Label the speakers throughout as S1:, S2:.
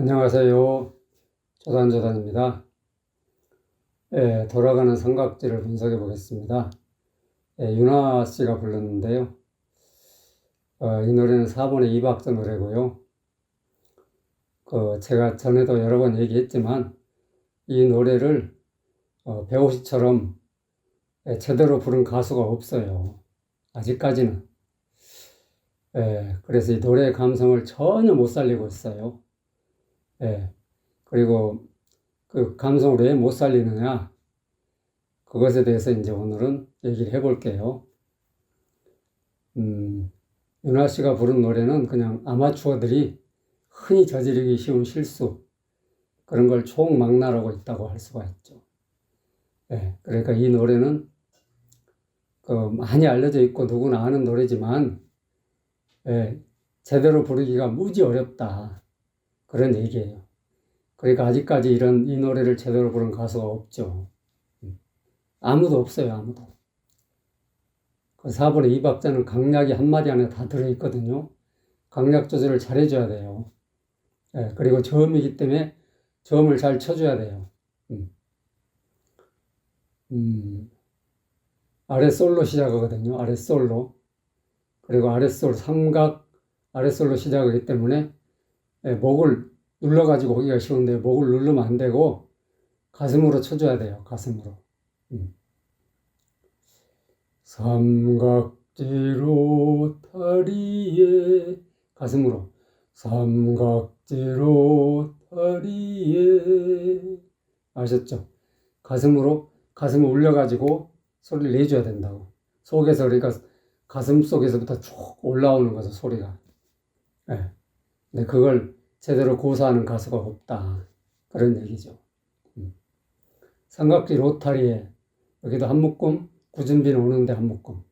S1: 안녕하세요. 조단조단입니다. 예, 돌아가는 삼각지를 분석해 보겠습니다. 예, 윤아 씨가 불렀는데요. 어, 이 노래는 4번의 이박자 노래고요. 그 제가 전에도 여러 번 얘기했지만 이 노래를 어, 배우 씨처럼 예, 제대로 부른 가수가 없어요. 아직까지는. 예, 그래서 이 노래의 감성을 전혀 못 살리고 있어요. 예. 그리고 그 감성을 왜못 살리느냐? 그것에 대해서 이제 오늘은 얘기를 해볼게요. 음, 윤아 씨가 부른 노래는 그냥 아마추어들이 흔히 저지르기 쉬운 실수, 그런 걸 총망라하고 있다고 할 수가 있죠. 예. 그러니까 이 노래는 그 많이 알려져 있고 누구나 아는 노래지만, 예, 제대로 부르기가 무지 어렵다. 그런 얘기예요. 그러니까 아직까지 이런 이 노래를 제대로 부른 가수가 없죠. 음. 아무도 없어요, 아무도. 그 4분의 2박자는 강약이 한마디 안에 다 들어있거든요. 강약 조절을 잘 해줘야 돼요. 예, 그리고 저음이기 때문에 저음을 잘 쳐줘야 돼요. 음. 음. 아랫솔로 시작하거든요. 아랫솔로. 그리고 아랫솔 삼각 아랫솔로 시작하기 때문에 예, 목을 눌러가지고 오기가 쉬운데 목을 누르면 안 되고 가슴으로 쳐줘야 돼요. 가슴으로. 음. 삼각지로 다리에 가슴으로 삼각지로 다리에 아셨죠? 가슴으로 가슴을 올려가지고 소리를 내줘야 된다고. 속에서 우리가 가슴 속에서부터 쭉 올라오는 거죠 소리가. 예. 근데 그걸 제대로 고사하는 가수가 없다. 그런 얘기죠. 음. 삼각지 로타리에 여기도 한 묶음, 굳은 비는 오는데 한 묶음.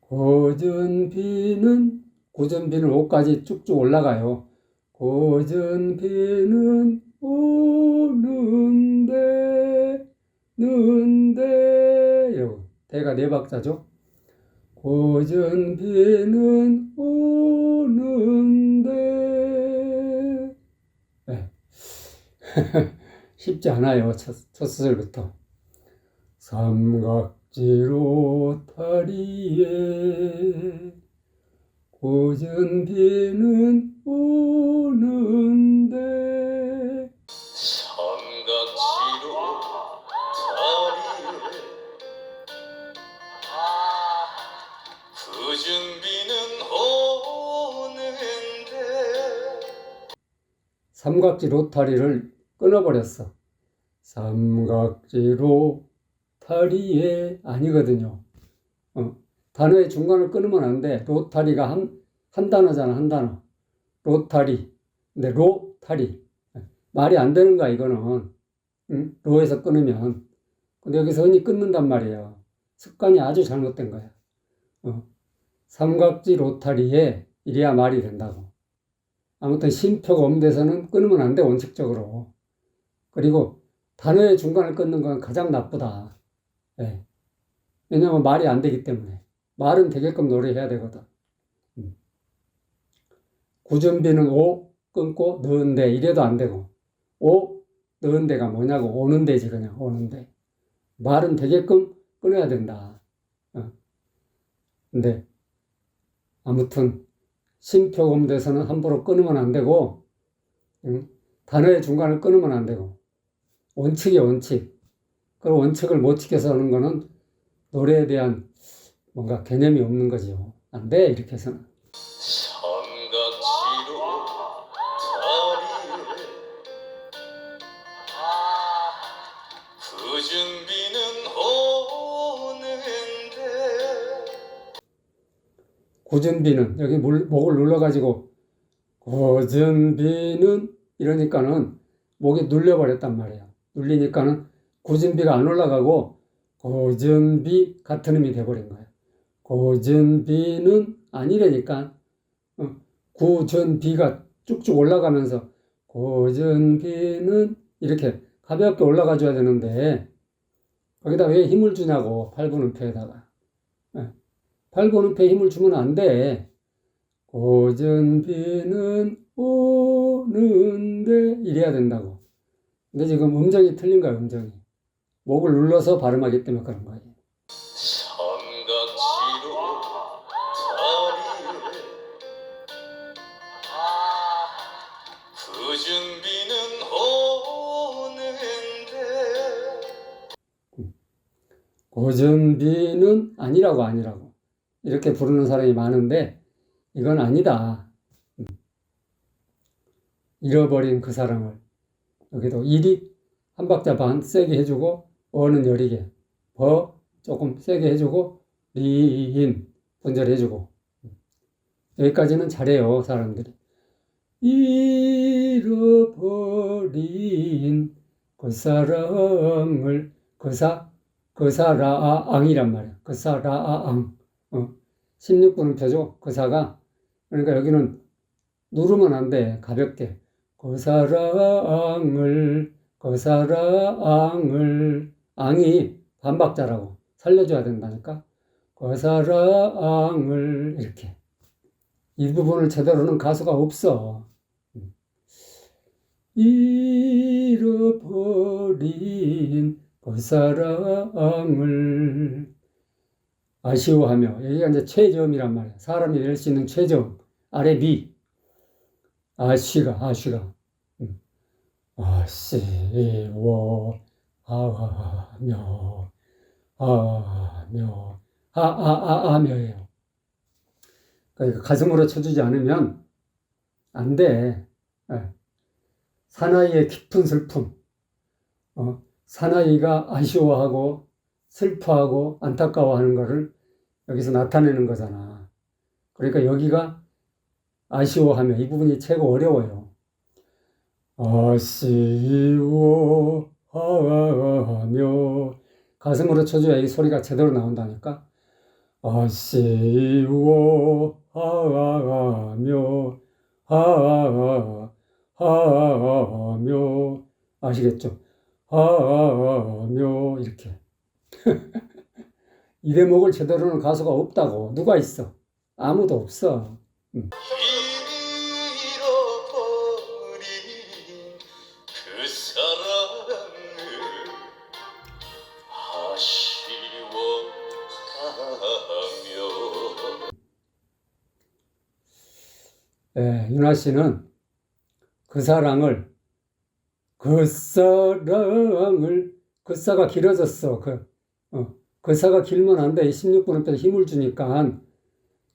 S1: 굳은 비는 굳은 비는 5까지 쭉쭉 올라가요. 굳은 비는 오는데 는데 요 대가 네 박자죠. 굳은 비는 오 쉽지 않아요. 첫, 첫 수절부터 삼각지로 다리에 굳은 비는 오는데
S2: 삼각지로 다리에 그 준비는 오는데
S1: 삼각지 로타리를 끊어버렸어. 삼각지 로타리에 아니거든요. 어, 단어의 중간을 끊으면 안 돼. 로타리가 한, 한 단어잖아, 한 단어. 로타리. 근데 로타리. 말이 안 되는 거야, 이거는. 응? 로에서 끊으면. 근데 여기서 흔히 끊는단 말이에요. 습관이 아주 잘못된 거야. 어. 삼각지 로타리에 이래야 말이 된다고. 아무튼 쉼표가 없는 데서는 끊으면 안 돼, 원칙적으로. 그리고 단어의 중간을 끊는 건 가장 나쁘다. 예. 왜냐면 말이 안 되기 때문에. 말은 되게끔 노래해야 되거든. 음. 구준비는 오 끊고 넣은데 이래도 안 되고 오 넣은 데가 뭐냐고 오는 데지 그냥 오는 데. 말은 되게끔 끊어야 된다. 어. 근데 아무튼 심표음대에서는 함부로 끊으면 안 되고 응? 단어의 중간을 끊으면 안 되고 원칙이 원칙. 그 원칙을 못 지켜서 하는 거는 노래에 대한 뭔가 개념이 없는 거지요. 안 돼, 이렇게 해서는.
S2: 삼각지로 다리에 그 준비는 오는데
S1: 구준비는 여기 물, 목을 눌러가지고 구준비는 이러니까는 목이 눌려버렸단 말이에요. 눌리니까는 구준비가 안 올라가고 구준비 같은 음이 돼버린 거예요. 구준비는 아니라니까 어, 구준비가 쭉쭉 올라가면서 구준비는 이렇게 가볍게 올라가 줘야 되는데 거기다 왜 힘을 주냐고 8분 음표에다가 8분 음표에 힘을 주면 안 돼. 고전비는 오는데 이래야 된다고. 근데 지금 음정이 틀린 거야, 음정이. 목을 눌러서 발음하기 때문에 그런 거예요. 고전비는 아니라고 아니라고 이렇게 부르는 사람이 많은데 이건 아니다. 음. 잃어버린 그 사랑을 여기도 일이 한 박자 반 세게 해주고 어는 여리게 버 조금 세게 해주고 리인 분절해주고 여기까지는 잘해요 사람들이 잃어버린 그 사랑을 그사 그 사라앙이란 말이야. 그 사라앙. 어. 16분은 펴줘. 그 사가. 그러니까 여기는 누르면 안 돼. 가볍게. 그 사랑을, 그 사랑을. 앙이 반박자라고. 살려줘야 된다니까. 그 사랑을. 이렇게. 이 부분을 제대로는 가수가 없어. 음. 잃어버린 그 사랑을 아쉬워하며 여기가 이제 최저음이란 말이야. 사람이 낼 수 있는 최저음 아래 미 아쉬가 아쉬가 음. 아쉬워하며 하며 하아아하며예요. 그러니까 가슴으로 쳐주지 않으면 안 돼. 예. 사나이의 깊은 슬픔. 어, 사나이가 아쉬워하고 슬퍼하고 안타까워하는 것을 여기서 나타내는 거잖아. 그러니까 여기가 아쉬워하며 이 부분이 최고 어려워요. 아쉬워하며 가슴으로 쳐줘야 이 소리가 제대로 나온다니까. 아쉬워하며 하하며 아시겠죠? 하며 이렇게 이 대목을 제대로는 가수가 없다고 누가 있어? 아무도 없어.
S2: 잃어버린 그
S1: 예, 윤아 씨는 그 사랑을 그 사랑을 그 사가 길어졌어. 그 어, 그 사가 길면 안 돼. 16분음표 힘을 주니까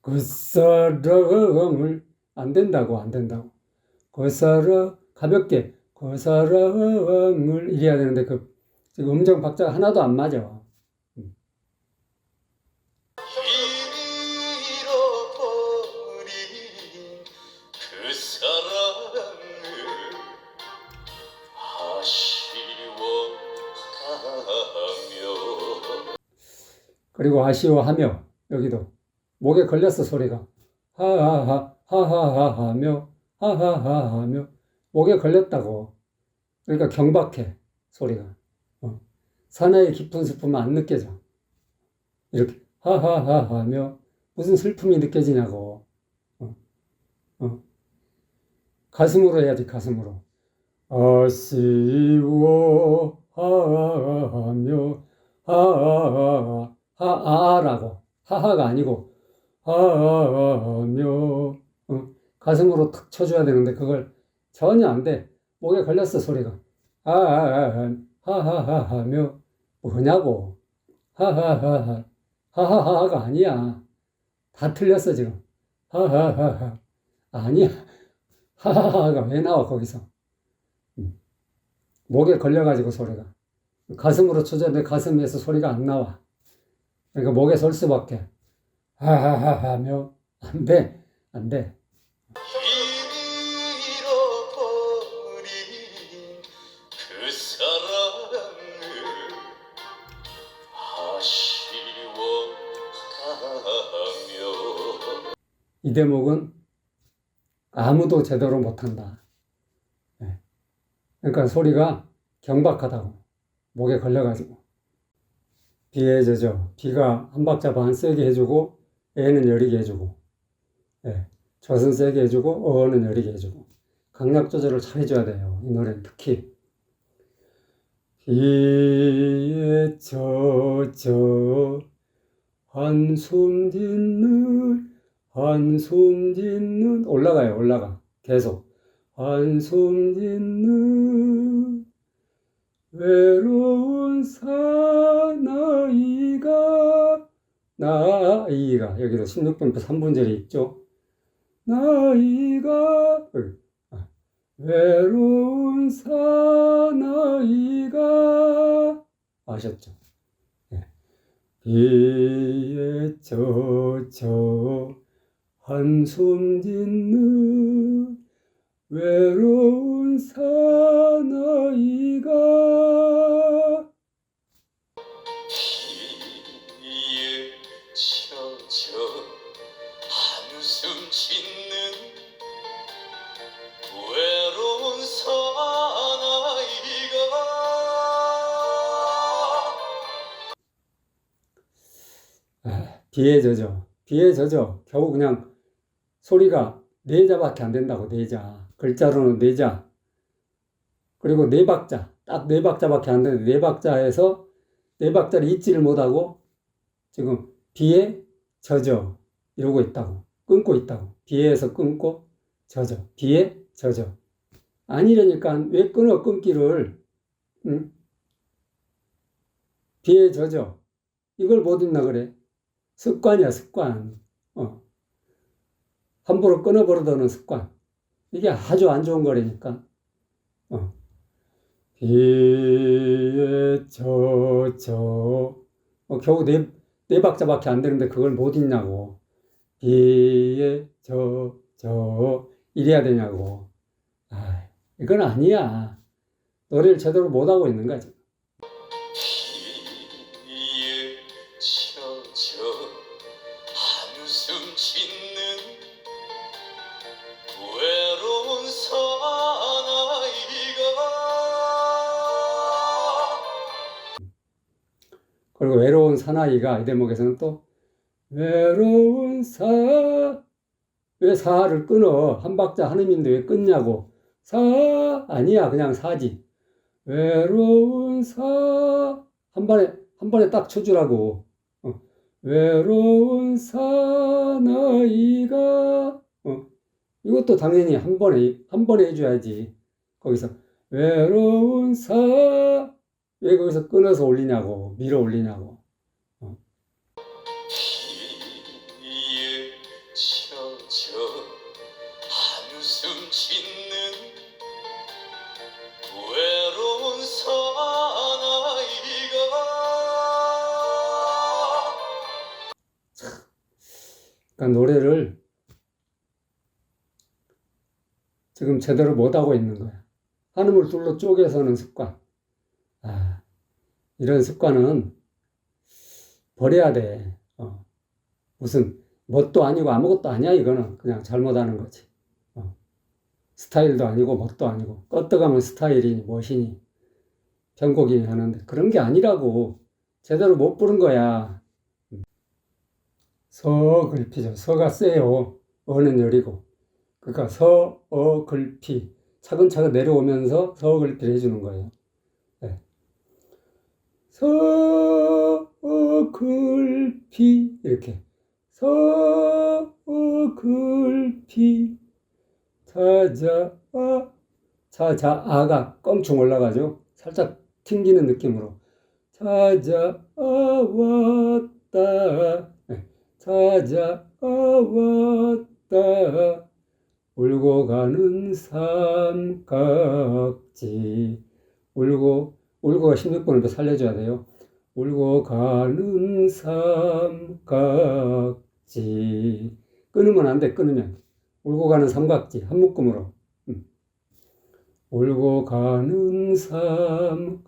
S1: 그 사랑을 안 된다고 안 된다고. 그 사랑 가볍게 그 사랑을 이래야 되는데 그 음정 박자가 하나도 안 맞아.
S2: 잃어버린 그
S1: 그리고 아쉬워하며 여기도 목에 걸렸어 소리가 하하하 하하하 하며 하하하 하며 목에 걸렸다고 그러니까 경박해 소리가 어. 사나이 깊은 슬픔은 안 느껴져 이렇게 하하하 하며 무슨 슬픔이 느껴지냐고 어. 어. 가슴으로 해야지 가슴으로 아쉬워하며 하하하 하아라고 하하가 아니고 하하며 어, 가슴으로 탁 쳐줘야 되는데 그걸 전혀 안 돼. 목에 걸렸어 소리가. 아아아 하하하 하며 뭐냐고. 하하하하 하하하가 아니야. 다 틀렸어 지금. 하하하하 아니야. 하하하가 왜 나와 거기서. 음. 목에 걸려가지고 소리가. 가슴으로 쳐줬는데 가슴에서 소리가 안 나와. 그러니까 목에 설 수밖에. 하하하 하며 안 돼. 안 돼. 그이 대목은 아무도 제대로 못한다. 예. 그러니까 소리가 경박하다고. 목에 걸려가지고. 비에 젖어. 비가 한 박자 반 세게 해주고, 애는 여리게 해주고, 예. 젖은 세게 해주고, 어는 여리게 해주고. 강약 조절을 잘 해줘야 돼요. 이 노래는 특히. 비에 젖어 한숨 짓는 한숨 짓는 올라가요 올라가 계속 한숨 짓는 외로운 사나이가 나이가 여기도 16분부터 3분절이 있죠 나이가. 아, 외로운 사나이가 아셨죠? 예. 비에 젖어 한숨 짓는 외로운 사나이가
S2: 비에 젖어
S1: 비에 젖어 겨우 그냥 소리가 네 자밖에 안 된다고 네 자. 글자로는 네 자. 그리고 네 박자. 딱 네 박자밖에 안 되는데 네 박자에서 네 박자를 잊지를 못하고 지금 비에 젖어 이러고 있다고. 끊고 있다고. 비에서 끊고 젖어. 비에 젖어. 아니라니까 왜 끊어 끊기를. 응? 비에 젖어. 이걸 못 읽나 그래. 습관이야 습관. 어. 함부로 끊어버리던 습관. 이게 아주 안 좋은 거라니까. 어. 비에 젖어. 어, 겨우 네, 네 박자밖에 안 되는데 그걸 못 읽냐고. 비에 젖어. 이래야 되냐고. 아, 이건 아니야. 노래를 제대로 못하고 있는 거야, 지 그리고 외로운 사나이가 이 대목에서는 또 외로운 사, 왜 사를 끊어? 한 박자 한음인데 왜 끊냐고. 사, 아니야. 그냥 사지. 외로운 사, 한 번에, 한 번에 딱 쳐주라고. 어. 외로운 사나이가, 어. 이것도 당연히 한 번에, 한 번에 해줘야지. 거기서, 외로운 사, 왜 거기서 끊어서 올리냐고, 밀어 올리냐고.
S2: 사나이가
S1: 그러니까 노래를 지금 제대로 못하고 있는 거야. 한음을 둘러 쪼개서는 습관. 아, 이런 습관은 버려야 돼. 어. 무슨 뭣도 아니고 아무것도 아니야, 이거는. 그냥 잘못하는 거지. 어. 스타일도 아니고 뭣도 아니고. 껐다가면 스타일이니 멋이니 편곡이니 하는데 그런 게 아니라고. 제대로 못 부른 거야. 서글피죠. 서가 세요. 어는 열이고. 그러니까 서, 어, 글피. 차근차근 내려오면서 서글피를 해주는 거예요. 네. 서, 어, 글피. 이렇게. 서, 어, 글피. 찾아, 아. 찾아, 아가 껑충 올라가죠. 살짝 튕기는 느낌으로. 찾아왔다. 네. 찾아왔다 울고 가는 삼각지 울고 울고가 16번을 더 살려줘야 돼요. 울고 가는 삼각지. 끊으면 안 돼 끊으면. 울고 가는 삼각지 한 묶음으로. 음. 울고 가는 삼각지.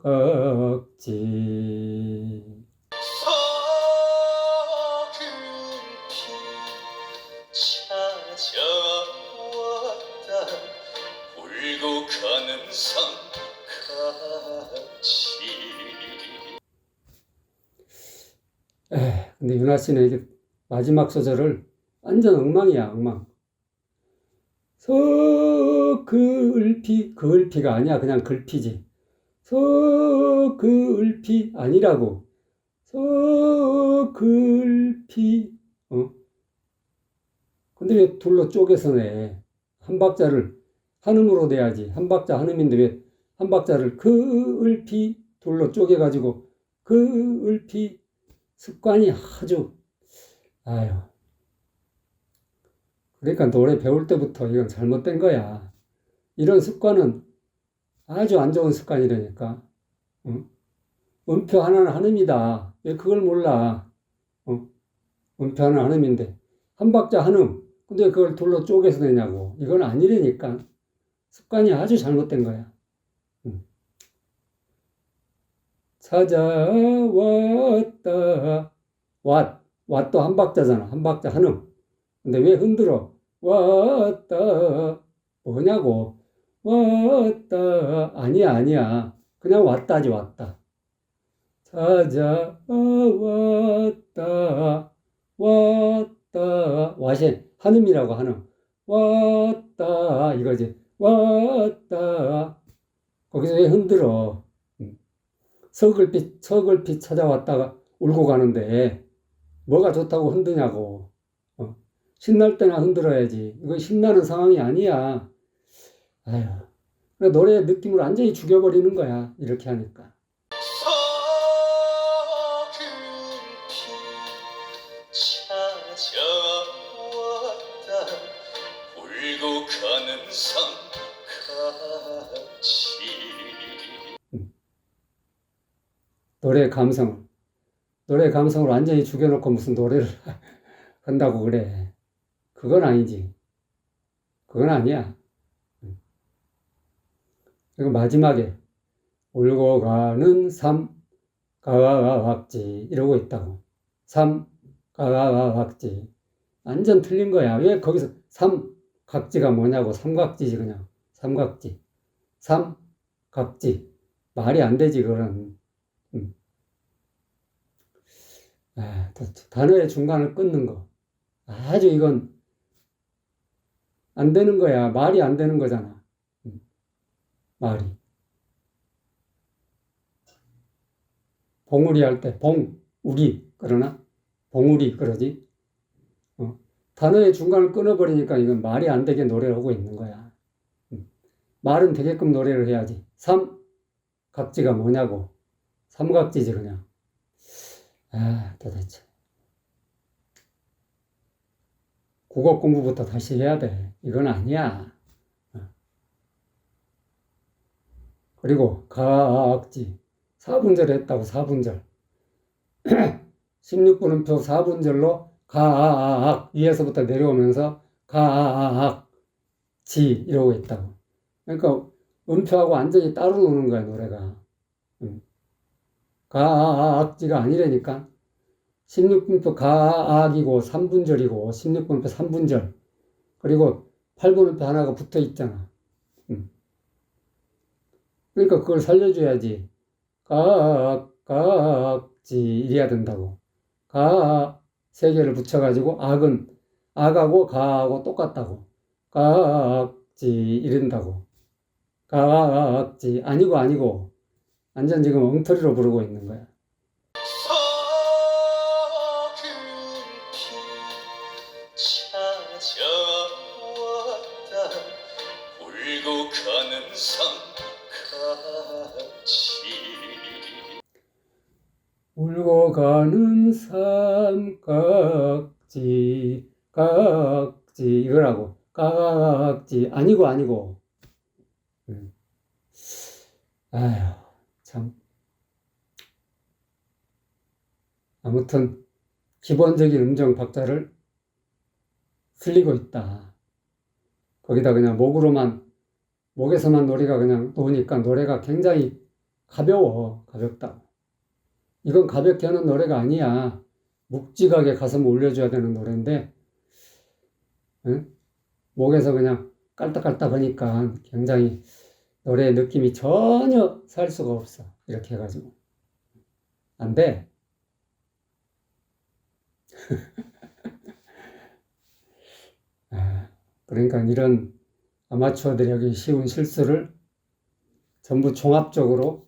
S2: 찾아왔다. 울고 가는 산같이
S1: 에, 근데 윤아 씨는 이게 마지막 소절을 완전 엉망이야, 엉망. 서글피 그을피가 아니야. 그냥 글피지. 서글피 아니라고. 서글피 어? 근데 왜 둘로 쪼개서 내? 한 박자를 한음으로 내야지. 한 박자 한음인데 왜 한 박자를 그을피 둘로 쪼개가지고 그을피 습관이 아주 아유 그러니까 노래 배울 때부터 이건 잘못된 거야. 이런 습관은 아주 안 좋은 습관이라니까. 응? 음표 하나는 한음이다. 왜 그걸 몰라? 어? 음표 하나는 한음인데 한 박자 한음. 근데 그걸 둘로 쪼개서 내냐고. 이건 아니라니까. 습관이 아주 잘못된 거야. 응. 찾아왔다. 왓. 왓도 한 박자잖아. 한 박자 한 음. 근데 왜 흔들어? 왔다. 뭐냐고. 왔다. 아니야, 아니야. 그냥 왔다지, 왔다. 찾아왔다. 왔다. 와시, 한음이라고, 한음. 왔다. 이거지. 왔다. 거기서 왜 흔들어? 음. 서글빛, 서글빛 찾아왔다가 울고 가는데, 뭐가 좋다고 흔드냐고. 어. 신날 때나 흔들어야지. 이거 신나는 상황이 아니야. 아휴. 그래, 노래 느낌을 완전히 죽여버리는 거야. 이렇게 하니까.
S2: 서글피 울고 가는 산같이
S1: 노래 감성. 노래 감성을 완전히 죽여놓고 무슨 노래를 한다고 그래. 그건 아니지. 그건 아니야. 그리고 마지막에 울고 가는 삼 가각지 이러고 있다고. 삼 가각지 완전 틀린 거야. 왜 거기서 삼각지가 뭐냐고 삼각지지 그냥 삼각지 삼각지 말이 안 되지 그거는. 음. 아, 또 단어의 중간을 끊는 거 아주 이건 안 되는 거야. 말이 안 되는 거잖아. 음. 말이. 봉우리 할 때 봉 우리 그러나 봉우리 그러지. 어. 단어의 중간을 끊어버리니까 이건 말이 안 되게 노래를 하고 있는 거야. 음. 말은 되게끔 노래를 해야지. 삼 각지가 뭐냐고. 삼각지지 그냥. 아 도대체. 국어 공부부터 다시 해야 돼. 이건 아니야. 어. 그리고 각지 4분절 했다고 4분절 16분음표 4분절로 가악 위에서부터 내려오면서 가악지 이러고 있다고 그러니까 음표하고 완전히 따로 노는 거야 노래가 음. 가악지가 아니라니까 16분표 가악이고 3분절이고 16분표 3분절 그리고 8분음표 하나가 붙어 있잖아 음. 그러니까 그걸 살려줘야지 각, 각지 이래야 된다고. 가, 세 개를 붙여가지고 악은 악하고 가하고 똑같다고. 각지 이런다고. 각지 아니고 아니고 완전 지금 엉터리로 부르고 있는 거야. 울고 가는 삼각지 각지 이거라고 각지 아니고 아니고 음. 아휴 참 아무튼 기본적인 음정 박자를 틀리고 있다 거기다 그냥 목으로만 목에서만 노래가 그냥 놓으니까 노래가 굉장히 가벼워 가볍다 이건 가볍게 하는 노래가 아니야. 묵직하게 가슴 올려줘야 되는 노래인데, 응? 목에서 그냥 깔딱깔딱 하니까 굉장히 노래의 느낌이 전혀 살 수가 없어. 이렇게 해가지고. 안 돼. 아, 그러니까 이런 아마추어들이 하기 쉬운 실수를 전부 종합적으로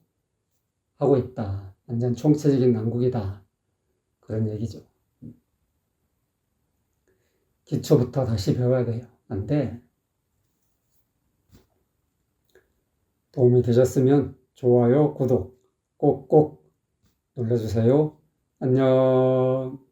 S1: 하고 있다. 완전 총체적인 난국이다. 그런 얘기죠. 기초부터 다시 배워야 돼요. 안 돼. 도움이 되셨으면 좋아요, 구독 꼭꼭 눌러주세요. 안녕.